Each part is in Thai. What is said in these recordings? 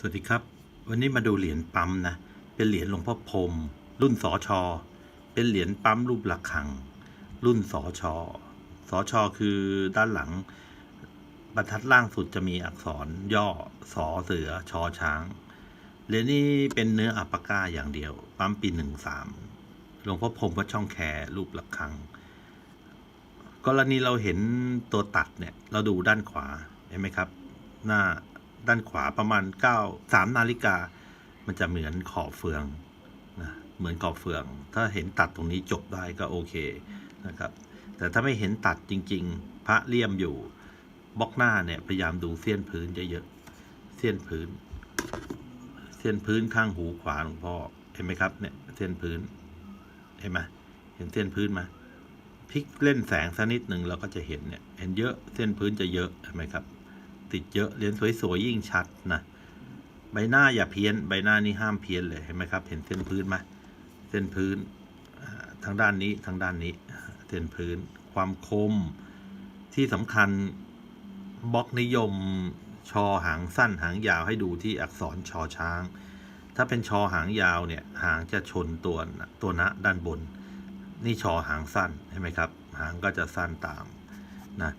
สวัสดีครับ วันนี้มาดูเหรียญปั๊มนะ เป็นเหรียญหลวงพ่อพรมรุ่นสอชอเป็นเหรียญปั๊มรูประฆัง รุ่นสอชอสอชอคือด้านหลัง บรรทัดล่างสุดจะมีอักษรย่อสอเสือชอช้างเหรียญนี้เป็นเนื้ออัปปาก้าอย่างเดียว ปั๊มปีหนึ่งสามหลวงพ่อพรมวัดช่องแครูประฆัง กรณีเราเห็นตัวตัดเนี่ยเราดูด้านขวาเห็นไหมครับ หน้า ด้านขวาประมาณ 9 3 นาฬิกา มันจะเหมือนขอบเฟืองนะเหมือนขอบเฟือง ถ้าเห็นตัดตรงนี้จบได้ก็โอเคนะครับ แต่ถ้าไม่เห็นตัดจริง ๆ พระเลี่ยมอยู่บล็อกหน้าเนี่ยพยายามดูเส้นพื้นเยอะๆเส้นพื้น เส้นพื้นข้างหูขวาหลวงพ่อเห็นไหมครับเนี่ยเส้นพื้นเห็นไหมเห็นเส้นพื้นไหมพลิกเล่นแสงสักนิดหนึ่งเราก็จะเห็นเนี่ยเห็นเยอะเส้นพื้นจะเยอะเห็นไหมครับ ติดเยอะเหรียญสวยๆยิ่งชัดนะใบหน้าอย่าเพี้ยน ใบหน้านี่ห้ามเพี้ยนเลยเห็นไหมครับ เห็นเส้นพื้นไหมเส้นพื้นทางด้านนี้ทางด้านนี้เส้นพื้น ความคมที่สำคัญบล็อกนิยมชอหางสั้นหางยาวให้ดูที่อักษรชอช้าง ถ้าเป็นชอหางยาวเนี่ยหางจะชนตัวตัวนะด้านบน นี่ชอหางสั้นเห็นไหมครับ หางก็จะสั้นตามนะ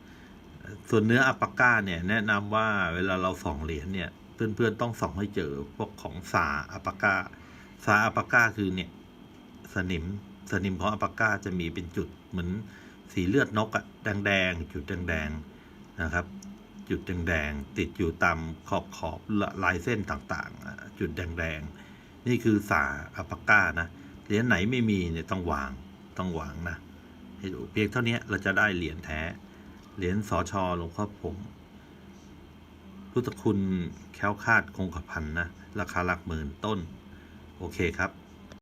ส่วนเนื้ออัปปาก้าเนี่ยแนะนำว่าเวลาเราส่องเหรียญเนี่ย เพื่อนๆต้องส่องให้เจอพวกของสาอัปปาก้าสาอัปปาก้าคือเนี่ยสนิมสนิมของอัปปาก้าจะมีเป็นจุดเหมือนสีเลือดนกอะแดงๆจุดแดงๆนะครับ จุดแดงๆติดอยู่ตามขอบขอบลายเส้นต่างๆ จุดแดงๆนี่คือสาอัปปาก้านะเหรียญไหนไม่มีเนี่ยต้องวางต้องวางนะให้ดูเพียงเท่านี้เราจะได้เหรียญแท้ เหรียญสอชอหลวงพ่อผมพุทธคุณแค้วคาดคงกระพันนะ ราคาหลักหมื่นต้น โอเคครับ